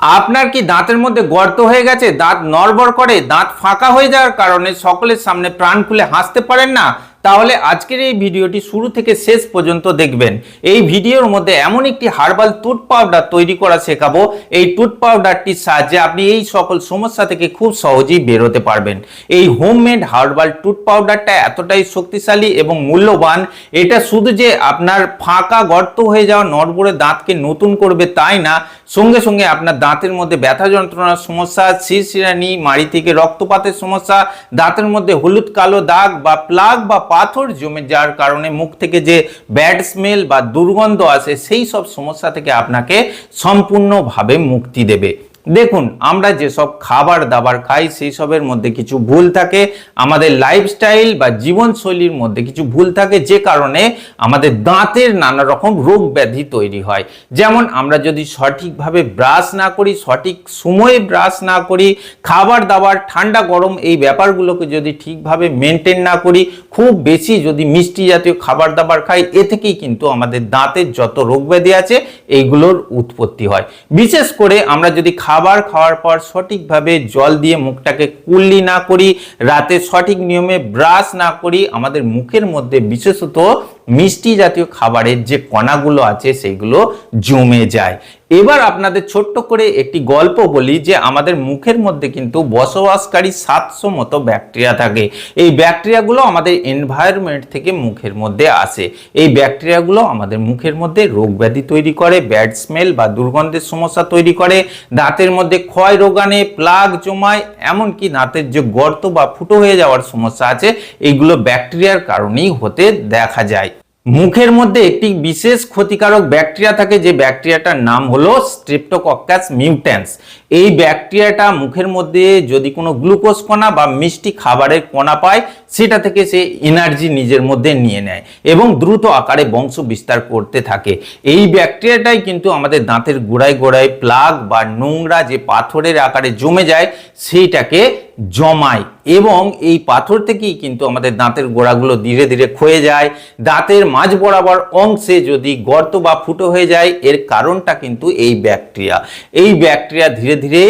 আপনার কি দাঁতের মধ্যে গর্ত হয়ে গেছে? দাঁত নড়বড় করে, দাঁত ফাঁকা হয়ে যাওয়ার কারণে সকলের সামনে প্রাণ খুলে হাসতে পারেন না? তাহলে আজকের এই ভিডিওটি শুরু থেকে শেষ পর্যন্ত দেখবেন। এই ভিডিওর মধ্যে এমন একটি হার্বাল টুথ পাউডার তৈরি করা শেখাবো। এই টুথ পাউডারটির সাহায্যে আপনি এই সকল সমস্যা থেকে খুব সহজেই বেরোতে পারবেন। এই হোমমেড হার্বাল টুথ পাউডারটা এতটাই শক্তিশালী এবং মূল্যবান, এটা শুধু যে আপনার ফাঁকা গর্ত হয়ে যাওয়া নড়বড়ে দাঁতকে নতুন করবে তাই না, সঙ্গে সঙ্গে আপনার দাঁতের মধ্যে ব্যথা যন্ত্রণার সমস্যা, শিরশিরানি, মাড়ি থেকে রক্তপাতের সমস্যা, দাঁতের মধ্যে হলুদ কালো দাগ বা প্লাগ বা পাথর জমে যাওয়ার কারণে মুখ থেকে যে ব্যাড স্মেল বা দুর্গন্ধ আসে, সেই সব সমস্যা থেকে আপনাকে সম্পূর্ণভাবে মুক্তি দেবে। দেখুন, আমরা যেসব খাবার দাবার খাই, সেই সবের মধ্যে কিছু ভুল থাকে, আমাদের লাইফস্টাইল বা জীবনশৈলীর মধ্যে কিছু ভুল থাকে, যে কারণে আমাদের দাঁতের নানা রকম রোগ ব্যাধি তৈরি হয়। যেমন, আমরা যদি সঠিকভাবে ব্রাশ না করি, সঠিক সময়ে ব্রাশ না করি, খাবার দাবার ঠান্ডা গরম, এই ব্যাপারগুলোকে যদি ঠিকভাবে মেনটেন না করি, খুব বেশি যদি মিষ্টি জাতীয় খাবার দাবার খাই, এ থেকেই কিন্তু আমাদের দাঁতের যত রোগ ব্যাধি আছে, এইগুলোর উৎপত্তি হয়। বিশেষ করে আমরা যদি খাবার খাওয়ার পর সঠিকভাবে জল দিয়ে মুখটাকে কুল্লি না করি, রাতে সঠিক নিয়মে ব্রাশ না করি, আমাদের মুখের মধ্যে বিশেষত মিষ্টি জাতীয় খাবারের যে কণাগুলো আছে সেগুলো জমে যায়। এবার আপনাদের ছোট্ট করে একটি গল্প বলি যে আমাদের মুখের মধ্যে কিন্তু বসবাসকারী সাতশো মতো ব্যাকটেরিয়া থাকে। এই ব্যাকটেরিয়াগুলো আমাদের এনভায়রনমেন্ট থেকে মুখের মধ্যে আসে। এই ব্যাকটেরিয়াগুলো আমাদের মুখের মধ্যে রোগ ব্যাধি তৈরি করে ব্যাড স্মেল বা দুর্গন্ধের সমস্যা তৈরি করে। দাঁতের মধ্যে ক্ষয় রোগানে প্লাগ জমায়, এমনকি দাঁতের যে গর্ত বা ফুটো হয়ে যাওয়ার সমস্যা আছে, এইগুলো ব্যাকটেরিয়ার কারণেই হতে দেখা যায়। মুখের মধ্যে একটি বিশেষ ক্ষতিকারক ব্যাকটেরিয়া থাকে, যে ব্যাকটেরিয়াটার নাম হলো স্ট্রেপ্টোকক্কাস মিউট্যান্স এই ব্যাকটেরিয়াটা মুখের মধ্যে যদি কোনো গ্লুকোজ কণা বা মিষ্টি খাবারের কণা পায়, সেটা থেকে সে এনার্জি নিজের মধ্যে নিয়ে নেয় এবং দ্রুত আকারে বংশ বিস্তার করতে থাকে। এই ব্যাকটেরিয়াটাই কিন্তু আমাদের দাঁতের গোড়ায় গোড়ায় প্লাগ বা নোংরা যে পাথরের আকারে জমে যায়, সেইটাকে জমায়। এবং এই পাথর থেকেই কিন্তু আমাদের দাঁতের গোড়াগুলো ধীরে ধীরে ক্ষয়ে যায়। দাঁতের মাঝ বরাবর অংশে যদি গর্ত বা ফুটো হয়ে যায়, এর কারণটা কিন্তু এই ব্যাকটেরিয়া। এই ব্যাকটেরিয়া ধীরে ধীরে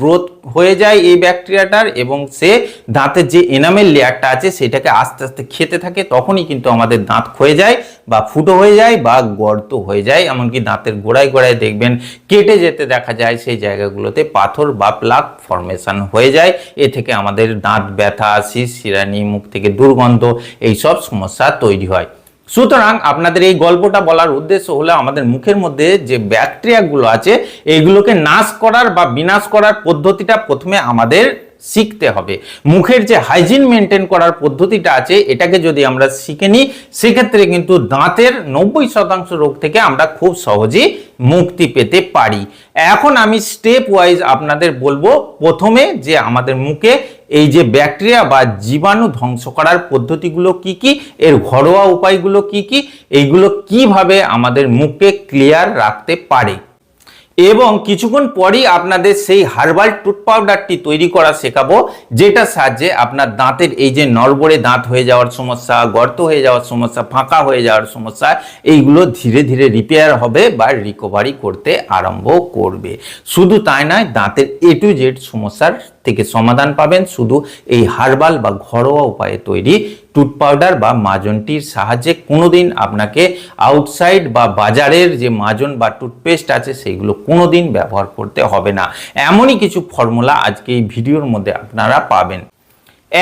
গ্রোথ হয়ে যায় এই ব্যাকটেরিয়াটার এবং সে দাঁতের যে এনামেল লেয়ারটা আছে, সেটাকে আস্তে আস্তে খেতে থাকে, তখনই কিন্তু আমাদের দাঁত ক্ষয়ে যায় বা ফুটো হয়ে যায় বা গর্ত হয়ে যায়। এমনকি দাঁতের গোড়ায় গোড়ায় দেখবেন কেটে যেতে দেখা যায়, সেই জায়গাগুলোতে পাথর বা প্লাক ফর্মেশন হয়ে যায়। এ থেকে আমাদের দাঁত ব্যথা শীষ শিরানি, মুখ থেকে দুর্গন্ধ এইসব সমস্যা তৈরি হয়। সুতরাং আপনাদের এই গল্পটা বলার উদ্দেশ্য হলো আমাদের মুখের মধ্যে যে ব্যাকটেরিয়াগুলো আছে, এইগুলোকে নাশ করার বা বিনাশ করার পদ্ধতিটা প্রথমে আমাদের শিখতে হবে। মুখের যে হাইজিন মেনটেন করার পদ্ধতিটা আছে, এটাকে যদি আমরা শিখে নিই, সেক্ষেত্রে কিন্তু দাঁতের নব্বই শতাংশ রোগ থেকে আমরা খুব সহজেই মুক্তি পেতে পারি। এখন আমি স্টেপ ওয়াইজ আপনাদের বলব, প্রথমে যে আমাদের মুখে এই যে ব্যাকটেরিয়া বা জীবাণু ধ্বংস করার পদ্ধতিগুলো কি কি, এর ঘরোয়া উপায়গুলো কি কি, এইগুলো কীভাবে আমাদের মুখকে ক্লিয়ার রাখতে পারে? এবং কিছুক্ষণ পরই আপনাদের সেই হার্বাল টুথ পাউডারটি তৈরি করা শেখাবো যেটা সাহায্যে আপনার দাঁতের এই যে নড়বড়ে দাঁত হয়ে যাওয়ার সমস্যা, গর্ত হয়ে যাওয়ার সমস্যা, ফাঁকা হয়ে যাওয়ার সমস্যা, এইগুলো ধীরে ধীরে রিপেয়ার হবে বা রিকভারি করতে আরম্ভ করবে। শুধু তাই নয়, দাঁতের এ টু জেড সমস্যার থেকে সমাধান পাবেন। শুধু এই হার্বাল বা ঘরোয়া উপায়ে তৈরি টুথ পাউডার বা মাজনটির সাহায্যে কোনোদিন আপনাকে আউটসাইড বা বাজারের যে মাজন বা টুথপেস্ট আছে, সেইগুলো কোনোদিন ব্যবহার করতে হবে না। এমনই কিছু ফর্মুলা আজকে এই ভিডিওর মধ্যে আপনারা পাবেন।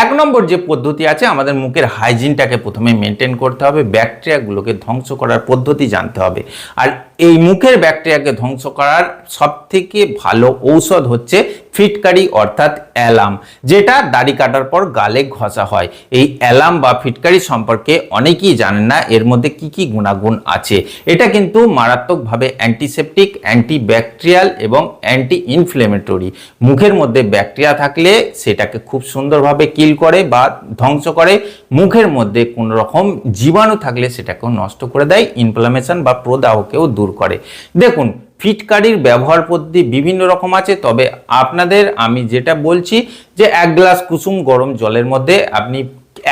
এক নম্বর যে পদ্ধতি আছে, আমাদের মুখের হাইজিনটাকে প্রথমে মেনটেন করতে হবে ব্যাকটেরিয়াগুলোকে ধ্বংস করার পদ্ধতি জানতে হবে। আর এই মুখের ব্যাকটেরিয়াকে ধ্বংস করার সবথেকে ভালো ঔষধ হচ্ছে ফিটকারি অর্থাৎ অ্যালাম যেটা দাড়ি কাটার পর গালে ঘষা হয়। এই অ্যালাম বা ফিটকারি সম্পর্কে অনেকেই জানেন না, এর মধ্যে কি কি গুণাগুণ আছে। এটা কিন্তু মারাত্মকভাবে অ্যান্টিসেপটিক অ্যান্টিব্যাকটেরিয়াল এবং অ্যান্টি ইনফ্লেমেটরি মুখের মধ্যে ব্যাকটেরিয়া থাকলে সেটাকে খুব সুন্দরভাবে কিল করে বা ধ্বংস করে। মুখের মধ্যে কোনো রকম জীবাণু থাকলে সেটাকেও নষ্ট করে দেয়। ইনফ্লামেশন বা প্রদাহকেও দূর করে। দেখুন, ফিটকারির ব্যবহার পদ্ধতি বিভিন্ন রকম আছে, তবে আপনাদের আমি যেটা বলছি যে এক গ্লাস কুসুম গরম জলের মধ্যে আপনি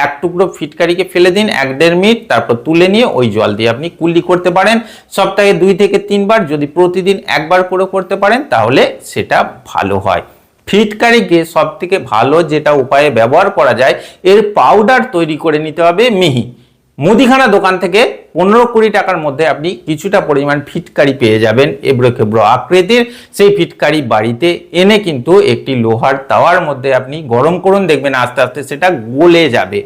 এক টুকরো ফিটকারিকে ফেলে দিন, এক দেড় মিনিট, তারপর তুলে নিয়ে ওই জল দিয়ে আপনি কুল্লি করতে পারেন। সপ্তাহে দুই থেকে তিনবার যদি প্রতিদিন একবার করে করতে পারেন, তাহলে সেটা ভালো হয়। ফিটকারিকে সব থেকে ভালো যেটা উপায়ে ব্যবহার করা যায়, এর পাউডার তৈরি করে নিতে হবে মিহি। মুদিখানা দোকান থেকে পনেরো কুড়ি টাকার মধ্যে আপনি কিছুটা পরিমাণ ফিটকারি পেয়ে যাবেন এবড়ো খেবড়ো আকৃতির। সেই ফিটকারি বাড়িতে এনে কিন্তু একটি লোহার তাওয়ার মধ্যে আপনি গরম করুন, দেখবেন আস্তে আস্তে সেটা গলে যাবে।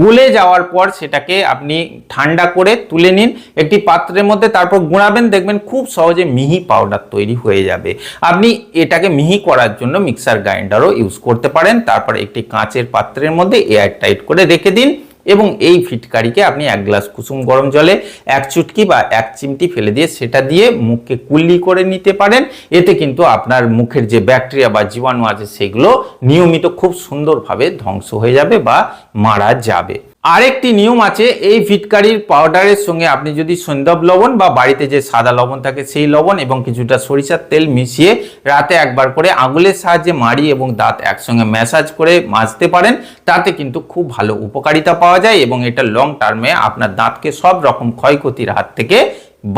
গলে যাওয়ার পর সেটাকে আপনি ঠান্ডা করে তুলে নিন, একটি পাত্রের মধ্যে তারপর গুঁড়াবেন, দেখবেন খুব সহজে মিহি পাউডার তৈরি হয়ে যাবে। আপনি এটাকে মিহি করার জন্য মিক্সার গ্রাইন্ডারও ইউজ করতে পারেন, তারপর একটি কাঁচের পাত্রের মধ্যে এয়ার টাইট করে রেখে দিন। এবং এই ফিটকারিকে আপনি এক গ্লাস কুসুম গরম জলে, এক চুটকি বা এক চিমটি ফেলে দিয়ে সেটা দিয়ে মুখকে কুল্লি করে নিতে পারেন। এতে কিন্তু আপনার মুখের যে ব্যাকটেরিয়া বা জীবাণু আছে সেগুলো নিয়মিত খুব সুন্দরভাবে ধ্বংস হয়ে যাবে বা মারা যাবে। আরেকটি নিয়ম আছে, এই ফিটকারির পাউডারের সঙ্গে আপনি যদি সন্দব লবণ বা বাড়িতে যে সাদা লবণ থাকে সেই লবণ এবং কিছুটা সরিষার তেল মিশিয়ে রাতে একবার করে আঙুলের সাহায্যে মাড়ি এবং দাঁত একসঙ্গে ম্যাসাজ করে মাজতে পারেন, তাতে কিন্তু খুব ভালো উপকারিতা পাওয়া যায় এবং এটা লং টার্মে আপনার দাঁতকে সব রকম ক্ষয়ক্ষতির হাত থেকে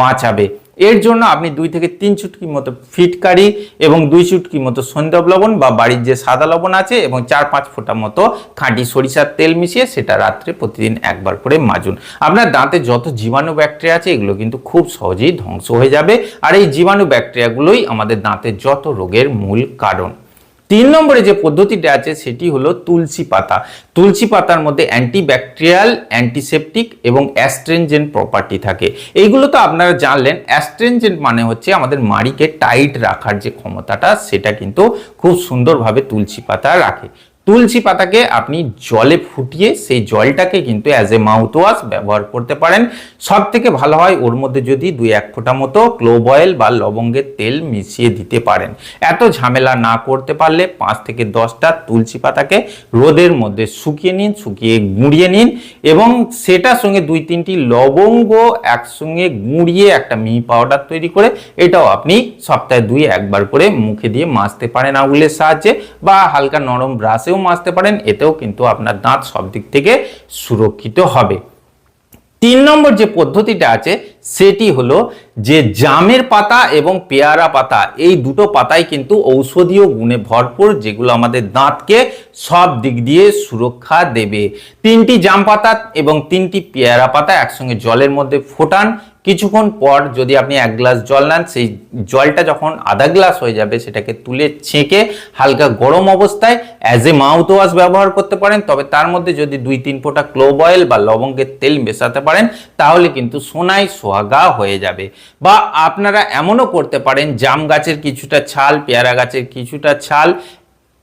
বাঁচাবে। এর জন্য আপনি দুই থেকে তিন চুটকি মতো ফিটকারি এবং দুই চুটকি মতো সন্দেব লবণ বা বাড়ির যে সাদা লবণ আছে এবং চার পাঁচ ফোঁটা মতো খাঁটি সরিষার তেল মিশিয়ে সেটা রাত্রে প্রতিদিন একবার করে মাজুন। আপনার দাঁতে যত জীবাণু ব্যাকটেরিয়া আছে, এগুলো কিন্তু খুব সহজেই ধ্বংস হয়ে যাবে। আর এই জীবাণু ব্যাকটেরিয়াগুলোই আমাদের দাঁতের যত রোগের মূল কারণ। তিন নম্বরে যে পদ্ধতিটা আছে, সেটি হলো তুলসী পাতা। তুলসী পাতার মধ্যে অ্যান্টিব্যাকটেরিয়াল অ্যান্টিসেপটিক এবং অ্যাস্ট্রেনজেন্ট প্রপার্টি থাকে। এইগুলো তো আপনারা জানলেন অ্যাস্ট্রেনজেন্ট মানে হচ্ছে আমাদের মাড়িকে টাইট রাখার যে ক্ষমতাটা, সেটা কিন্তু খুব সুন্দরভাবে তুলসী পাতা রাখে। তুলসী পাতাকে আপনি জলে ফুটিয়ে সেই জলটাকে কিন্তু অ্যাজ এ মাউথ ওয়াশ ব্যবহার করতে পারেন। সব থেকে ভালো হয় ওর মধ্যে যদি দুই এক ফোঁটা মতো ক্লোভ অয়েল বা লবঙ্গের তেল মিশিয়ে দিতে পারেন। এত ঝামেলা না করতে পারলে পাঁচ থেকে দশটা তুলসী পাতাকে রোদের মধ্যে শুকিয়ে নিন, শুকিয়ে গুঁড়িয়ে নিন এবং সেটার সঙ্গে দুই তিনটি লবঙ্গ একসঙ্গে গুঁড়িয়ে একটা মিহি পাউডার তৈরি করে এটাও আপনি সপ্তাহে দুই একবার করে মুখে দিয়ে মাজতে পারেন আঙুলের সাহায্যে বা হালকা নরম ব্রাশেও মাজতে পারেন, এতেও কিন্তু আপনার দাঁত সব দিক থেকে সুরক্ষিত হবে। তিন নম্বর যে পদ্ধতিটা আছে সেটি হলো যে জামের পাতা এবং পেয়ারা পাতা, এই দুটো পাতাই কিন্তু ঔষধীয় গুণে ভরপুর, যেগুলো আমাদের দাঁতকে সব দিক দিয়ে সুরক্ষা দেবে। তিনটি জাম পাতা এবং তিনটি পেয়ারা পাতা একসঙ্গে জলের মধ্যে ফোটান। কিছুক্ষণ পর যদি আপনি এক গ্লাস জল নেন, সেই জলটা যখন আধা গ্লাস হয়ে যাবে, সেটাকে তুলে ছেঁকে হালকা গরম অবস্থায় অ্যাজ এ মাউথ ওয়াশ ব্যবহার করতে পারেন। তবে তার মধ্যে যদি দুই তিন ফোঁটা ক্লোব অয়েল বা লবঙ্গের তেল মেশাতে পারেন, তাহলে কিন্তু সোনাই সোহাগা হয়ে যাবে। বা আপনারা এমনও করতে পারেন, জাম গাছের কিছুটা ছাল, পেয়ারা গাছের কিছুটা ছাল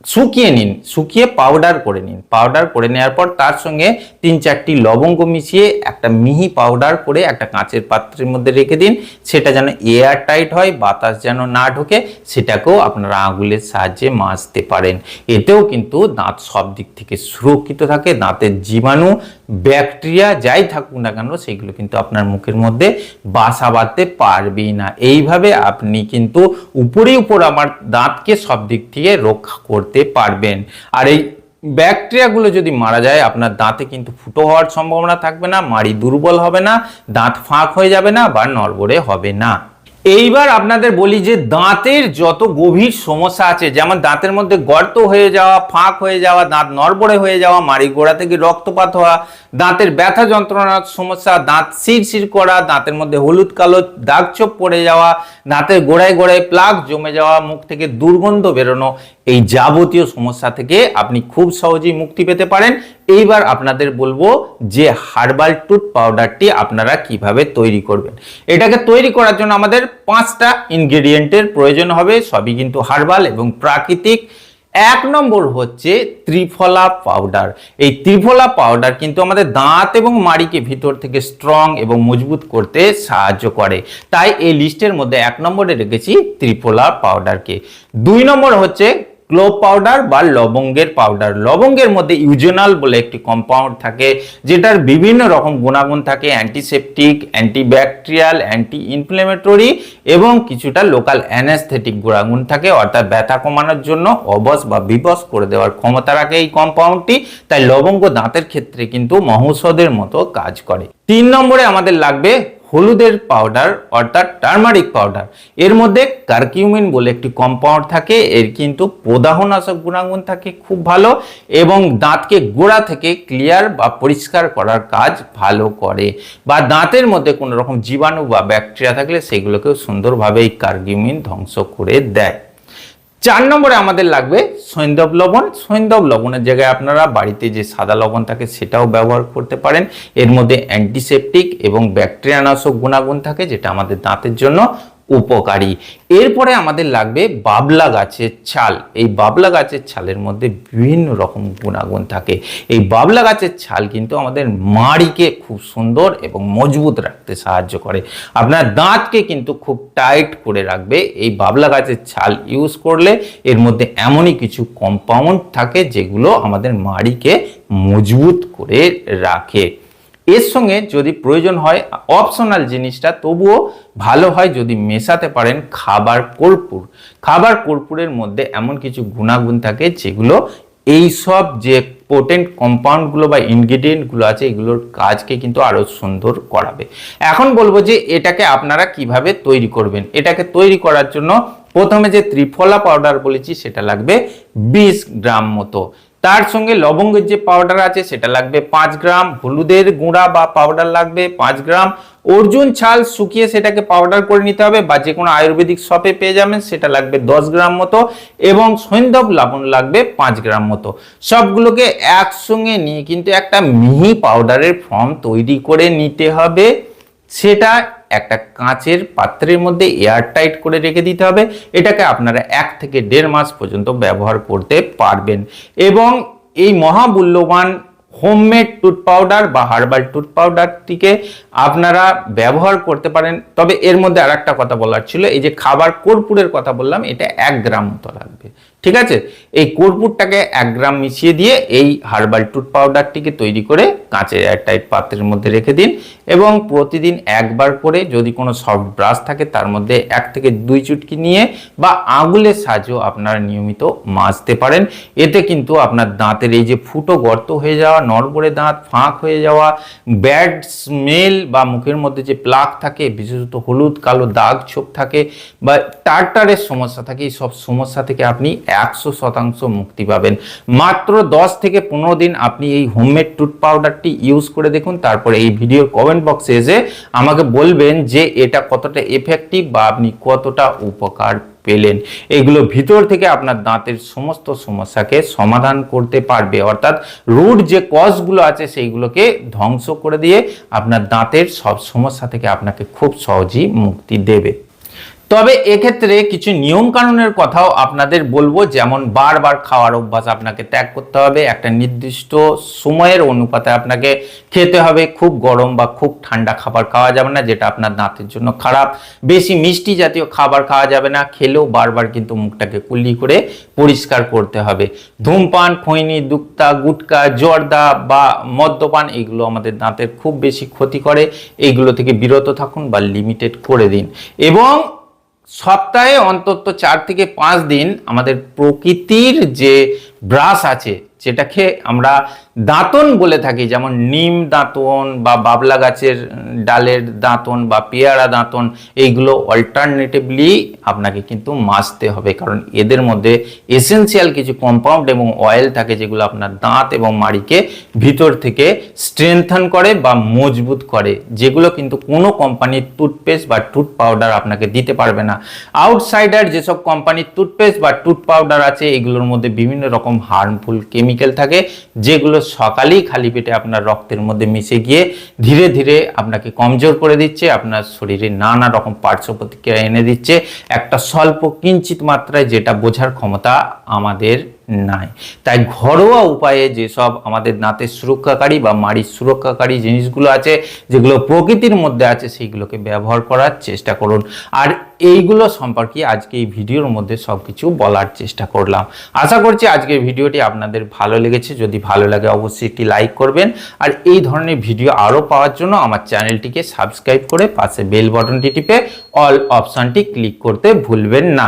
শুকিয়ে নিন, শুকিয়ে পাউডার করে নিন। পাউডার করে নেওয়ার পর তার সঙ্গে তিন চারটি লবঙ্গ মিশিয়ে একটা মিহি পাউডার করে একটা কাঁচের পাত্রের মধ্যে রেখে দিন। সেটা যেন এয়ার টাইট হয়, বাতাস যেন না ঢোকে, সেটাকেও আপনারা আঙুলের সাহায্যে মাজতে পারেন। এতেও কিন্তু দাঁত সব দিক থেকে সুরক্ষিত থাকে, দাঁতের জীবাণু, ব্যাকটেরিয়া যাই থাকুক না কেন, সেগুলো কিন্তু আপনার মুখের মধ্যে বাসা বাঁধতে পারবেই না। এইভাবে আপনি কিন্তু উপরে উপর আমার দাঁতকে সব দিক থেকে রক্ষা করতে পারবেন। আর এই ব্যাকটেরিয়াগুলো যদি মারা যায়, আপনার দাঁতে কিন্তু ফুটো হওয়ার সম্ভাবনা থাকবে না, মাড়ি দুর্বল হবে না, দাঁত ফাঁক হয়ে যাবে না বা নড়বড়ে হবে না। এইবার আপনাদের বলি যে দাঁতের যত গভীর সমস্যা আছে, যেমন দাঁতের মধ্যে গর্ত হয়ে যাওয়া, ফাঁক হয়ে যাওয়া, দাঁত নড়বড়ে হয়ে যাওয়া মাড়ি গোড়া থেকে রক্তপাত হওয়া, দাঁতের ব্যথা যন্ত্রণার সমস্যা, দাঁত শিরশির করা, দাঁতের মধ্যে হলুদ কালো দাগ চোপ পড়ে যাওয়া, দাঁতের গোড়ায় গোড়ায় প্লাক জমে যাওয়া, মুখ থেকে দুর্গন্ধ বেরোনো, এই যাবতীয় সমস্যা থেকে আপনি খুব সহজেই মুক্তি পেতে পারেন। এইবার আপনাদের বলব যে হার্বাল টুথ পাউডারটি আপনারা কীভাবে তৈরি করবেন। এটাকে তৈরি করার জন্য আমাদের পাঁচটা ইনগ্রেডিয়েন্টের প্রয়োজন হবে, সবই কিন্তু হার্বাল এবং প্রাকৃতিক। এক নম্বর হচ্ছে ত্রিফলা পাউডার এই ত্রিফলা পাউডার কিন্তু আমাদের দাঁত এবং মাড়িকে ভিতর থেকে স্ট্রং এবং মজবুত করতে সাহায্য করে। তাই এই লিস্টের মধ্যে এক নম্বরে রেখেছি ত্রিফলা পাউডারকে দুই নম্বর হচ্ছে ক্লোভ পাউডার বা লবঙ্গের পাউডার লবঙ্গের মধ্যে ইউজেনাল বলে একটি কম্পাউন্ড থাকে, যেটার বিভিন্ন রকম গুণাগুণ থাকে অ্যান্টিসেপটিক অ্যান্টিব্যাকটেরিয়াল অ্যান্টি ইনফ্লেমেটরি এবং কিছুটা লোকাল অ্যানাস্থেটিক গুণাগুণ থাকে, অর্থাৎ ব্যথা কমানোর জন্য অবস বা বিবস করে দেওয়ার ক্ষমতা রাখে এই কম্পাউন্ডটি তাই লবঙ্গ দাঁতের ক্ষেত্রে কিন্তু মহৌষধের মতো কাজ করে। তিন নম্বরে আমাদের লাগবে হলুদের পাউডার অর্থাৎ টার্মারিক পাউডার এর মধ্যে কার্কিউমিন বলে একটি কম্পাউন্ড থাকে, এর কিন্তু প্রদাহনাশক গুণাগুণ থাকে খুব ভালো এবং দাঁতকে গোড়া থেকে ক্লিয়ার বা পরিষ্কার করার কাজ ভালো করে। বা দাঁতের মধ্যে কোনো রকম জীবাণু বা ব্যাকটেরিয়া থাকলে সেগুলোকেও সুন্দরভাবে এই কার্কিউমিন ধ্বংস করে দেয়। চার নম্বরে আমাদের লাগবে সৈন্দব লবণ। সৈন্দব লবণের জায়গায় আপনারা বাড়িতে যে সাদা লবণ থাকে সেটাও ব্যবহার করতে পারেন। এর মধ্যে অ্যান্টিসেপটিক এবং ব্যাকটেরিয়ানাশক গুণাগুণ থাকে, যেটা আমাদের দাঁতের জন্য উপকারী। এরপরে আমাদের লাগবে বাবলা গাছের ছাল। এই বাবলা গাছের ছালের মধ্যে বিভিন্ন রকম গুণাগুণ থাকে। এই বাবলা গাছের ছাল কিন্তু আমাদের মাড়িকে খুব সুন্দর এবং মজবুত রাখতে সাহায্য করে। আপনার দাঁতকে কিন্তু খুব টাইট করে রাখবে। এই বাবলা গাছের ছাল ইউজ করলে এর মধ্যে এমনই কিছু কম্পাউন্ড থাকে যেগুলো আমাদের মাড়িকে মজবুত করে রাখে। এর সঙ্গে যদি প্রয়োজন হয় অপশনাল জিনিসটা, তবুও ভালো হয় যদি মেশাতে পারেন খাবার কর্পূর। খাবার কর্পূরের মধ্যে এমন কিছু গুণাগুণ থাকে যেগুলো এই সব যে পোটেন্ট কম্পাউন্ডগুলো বা ইনগ্রিডিয়েন্টগুলো আছে, এগুলোর কাজকে কিন্তু আরও সুন্দর করাবে। এখন বলব যে এটাকে আপনারা কীভাবে তৈরি করবেন? এটাকে তৈরি করার জন্য প্রথমে যে ত্রিফলা পাউডার বলেছি, সেটা লাগবে বিশ গ্রাম মতো। তার সঙ্গে লবঙ্গের যে পাউডার আছে সেটা লাগবে পাঁচ গ্রাম, হলুদের গুঁড়া বা পাউডার লাগবে পাঁচ গ্রাম। অর্জুন ছাল শুকিয়ে সেটাকে পাউডার করে নিতে হবে বা যে কোনো আয়ুর্বেদিক শপে পেয়ে যাবেন, সেটা লাগবে দশ গ্রাম মতো এবং সৈন্ধব লবণ লাগবে পাঁচ গ্রাম মতো। সবগুলোকে একসঙ্গে নিয়ে কিন্তু একটা মিহি পাউডারের ফর্ম তৈরি করে নিতে হবে। সেটা একটা কাঁচের পাত্রের মধ্যে এয়ার টাইট করে রেখে দিতে হবে। এটাকে আপনারা এক থেকে দেড় মাস পর্যন্ত ব্যবহার করতে পারবেন। এবং এই মহামূল্যবান হোমমেড টুথ পাউডার বা হার্বাল টুথ পাউডারটিকে আপনারা ব্যবহার করতে পারেন। তবে এর মধ্যে আর একটা কথা বলার ছিল, এই যে খাবার কর্পূরের কথা বললাম, এটা এক গ্রাম মতো লাগবে। ঠিক আছে? এই কর্পূরটাকে এক গ্রাম মিশিয়ে দিয়ে এই হার্বাল টুথ পাউডারটিকে তৈরি করে কাঁচের এয়ারটাইট পাত্রের মধ্যে রেখে দিন এবং প্রতিদিন একবার করে যদি কোনো সফট ব্রাশ থাকে, তার মধ্যে এক থেকে দুই চুটকি নিয়ে বা আঙুলের সাহায্যেও আপনারা নিয়মিত মাজতে পারেন। এতে কিন্তু আপনার দাঁতের এই যে ফুটো গর্ত হয়ে যাওয়া, নড়বড়ে দাঁত, ফাঁক হয়ে যাওয়া ব্যাড স্মেল বা মুখের মধ্যে যে প্লাক থাকে, বিশেষত হলুদ, কালো দাগ ছোপ থাকে বা টার্টারের সমস্যা থাকে, এই সব সমস্যা থেকে আপনি একশো শতাংশ মুক্তি পাবেন। মাত্র দশ থেকে পনেরো দিন আপনি এই হোমমেড টুথ পাউডারটি ইউজ করে দেখুন, তারপরে এই ভিডিওর কমেন্ট বক্সে এসে আমাকে বলবেন যে এটা কতটা এফেক্টিভ বা আপনি কতটা উপকার পেলেন। এগুলো ভিতর থেকে আপনার দাঁতের সমস্ত সমস্যাকে সমাধান করতে পারবে। অর্থাৎ রুট যে কজগুলো আছে সেইগুলোকে ধ্বংস করে দিয়ে আপনার দাঁতের সব সমস্যা থেকে আপনাকে খুব সহজেই মুক্তি দেবে। তবে এক্ষেত্রে কিছু নিয়ম কানুনের কথাও আপনাদের বলব, যেমন বারবার খাওয়ার অভ্যাস আপনাকে ত্যাগ করতে হবে, একটা নির্দিষ্ট সময়ের অনুপাতে আপনাকে খেতে হবে, খুব গরম বা খুব ঠান্ডা খাবার খাওয়া যাবে না, যেটা আপনার দাঁতের জন্য খারাপ। বেশি মিষ্টি জাতীয় খাবার খাওয়া যাবে না, খেলেও বারবার কিন্তু মুখটাকে কুল্লি করে পরিষ্কার করতে হবে। ধূমপান, খৈনি, দুক্তা, গুটকা, জর্দা বা মদ্যপান, এগুলো আমাদের দাঁতের খুব বেশি ক্ষতি করে। এইগুলো থেকে বিরত থাকুন বা লিমিটেড করে দিন। এবং সপ্তাহে অন্তত চার থেকে পাঁচ দিন আমাদের প্রকৃতির যে ব্রাশ আছে, যেটাকে আমরা দাঁতন বলে থাকি, যেমন নিম দাঁতন বা বাবলা গাছের ডালের দাঁতন বা পেয়ারা দাঁতন, এইগুলো অল্টারনেটিভলি আপনাকে কিন্তু মাজতে হবে, কারণ এদের মধ্যে এসেন্সিয়াল কিছু কম্পাউন্ড এবং অয়েল থাকে, যেগুলো আপনার দাঁত এবং মাড়িকে ভিতর থেকে স্ট্রেংথন করে বা মজবুত করে, যেগুলো কিন্তু কোনো কোম্পানির টুথপেস্ট বা টুথ পাউডার আপনাকে দিতে পারবে না। আউটসাইডার যেসব কোম্পানির টুথপেস্ট বা টুথ পাউডার আছে, এগুলোর মধ্যে বিভিন্ন রকম হার্মফুল কেমিক্যাল থাকে, যেগুলো সকালেই খালি পেটে আপনার রক্তের মধ্যে মিশে গিয়ে ধীরে ধীরে আপনাকে কমজোর করে দিচ্ছে, আপনার শরীরে নানা রকম পার্শ্ব প্রতিক্রিয়া এনে দিচ্ছে। একটা স্বল্প কিঞ্চিত মাত্রায় যেটা বোঝার ক্ষমতা আমাদের নাই। তাই ঘরোয়া উপায়ে যেসব আমাদের দাঁতের সুরক্ষাকারী বা মাড়ির সুরক্ষাকারী জিনিসগুলো আছে, যেগুলো প্রকৃতির মধ্যে আছে, সেইগুলোকে ব্যবহার করার চেষ্টা করুন। আর এইগুলো সম্পর্কে আজকে এই ভিডিওর মধ্যে সব কিছু বলার চেষ্টা করলাম। আশা করছি আজকের ভিডিওটি আপনাদের ভালো লেগেছে। যদি ভালো লাগে অবশ্যই একটি লাইক করবেন। আর এই ধরনের ভিডিও আরও পাওয়ার জন্য আমার চ্যানেলটিকে সাবস্ক্রাইব করে পাশে বেল বটনটি টিপে অল অপশানটি ক্লিক করতে ভুলবেন না।